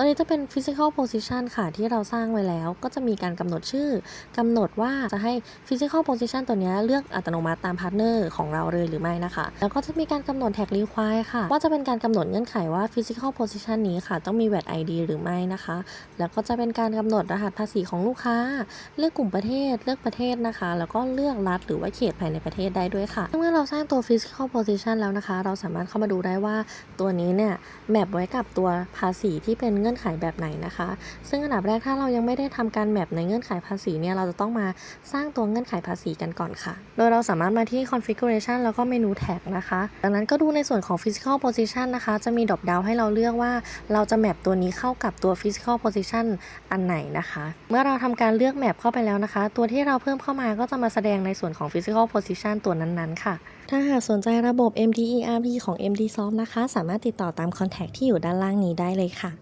ตัวนี้จะเป็น physical position ค่ะที่เราสร้างไว้แล้ว ก็จะมีการกำหนดชื่อกำหนดว่าจะให้ physical position ตัวนี้เลือกอัตโนมัติตามพาร์ทเนอร์ของเราเลยหรือไม่นะคะ แล้วก็จะมีการกำหนด tag require ค่ะ ว่าจะเป็นการกำหนดเงื่อนไขว่า physical position นี้ค่ะ ต้องมี VAT ID หรือไม่นะคะ แล้วก็จะเป็นการกำหนดรหัสภาษีของลูกค้า เลือกกลุ่มประเทศเลือกประเทศนะคะ แล้วก็เลือกรัฐหรือว่าเขตภายในประเทศได้ด้วยค่ะเมื่อเราสร้างตัว physical position แล้วนะคะ เราสามารถเข้ามาดูได้ว่าตัวนี้เนี่ยแมปไว้กับตัวภาษีที่เป็นเงื่อนไขแบบไหนนะคะ ซึ่งอันดับแรกถ้าเรายังไม่ได้ทำการแมปในเงื่อนไขภาษีเนี่ยเราจะต้องมาสร้างตัวเงื่อนไขภาษีกันก่อนค่ะ โดยเราสามารถมาที่ configuration แล้วก็เมนู tag นะคะดังนั้นก็ดูในส่วนของ physical position นะคะ จะมีดรอปดาวให้เราเลือกว่า เราจะแมปตัวนี้เข้ากับตัว physical position อันไหนนะคะ เมื่อเราทำการเลือกแมปเข้าไปแล้วนะคะ ตัวที่เราเพิ่มเข้ามาก็จะมาแสดงในส่วนของ physical position ตัวนั้นๆค่ะ ถ้าหากสนใจระบบ MDERP ของ MDSoft นะคะ สามารถติดต่อตาม contact ที่อยู่ด้านล่างนี้ได้เลยค่ะ